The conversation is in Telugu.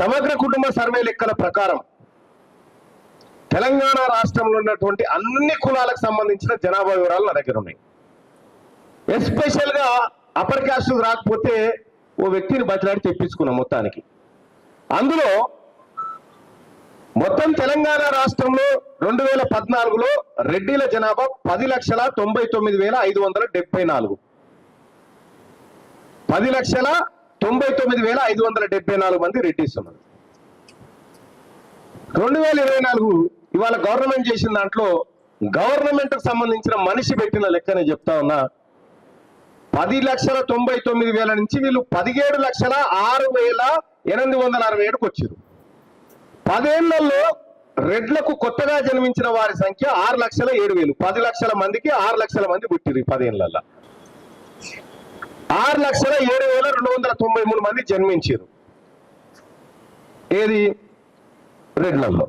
సమగ్ర కుటుంబ సర్వే లెక్కల ప్రకారం తెలంగాణ రాష్ట్రంలో ఉన్నటువంటి అన్ని కులాలకు సంబంధించిన జనాభా వివరాలు నా దగ్గర ఉన్నాయి. ఎస్పెషల్గా అప్పర్ క్యాస్ట్ రాకపోతే ఓ వ్యక్తిని బతిలాడి తెప్పించుకున్నాం మొత్తానికి. అందులో మొత్తం తెలంగాణ రాష్ట్రంలో రెండు వేల పద్నాలుగులో రెడ్డిల జనాభా పది లక్షల తొంభై తొమ్మిది వేల ఐదు వందల డెబ్బై నాలుగు. పది లక్షల తొంభై తొమ్మిది వేల ఐదు వందల డెబ్బై నాలుగు మంది రెడ్డిస్ ఉన్నారు రెండు వేల ఇరవై నాలుగు ఇవాళ గవర్నమెంట్ చేసిన దాంట్లో గవర్నమెంట్ సంబంధించిన మనిషి పెట్టిన లెక్కనే చెప్తా ఉన్నా. పది లక్షల తొంభై తొమ్మిది వేల నుంచి వీళ్ళు పదిహేడు లక్షల ఆరు వేల ఎనిమిది వందల అరవై ఏడుకు వచ్చారు పదేళ్ళలో రెడ్లకు కొత్తగా జన్మించిన వారి సంఖ్య ఆరు లక్షల ఏడు వేలు. పది లక్షల మందికి ఆరు లక్షల మంది పుట్టిరు పదేళ్ళ పదేళ్ళలో ఆరు లక్షల ఏడు వేల వందల తొంభై మూడు మంది జన్మించారు ఏది? రెడ్లలో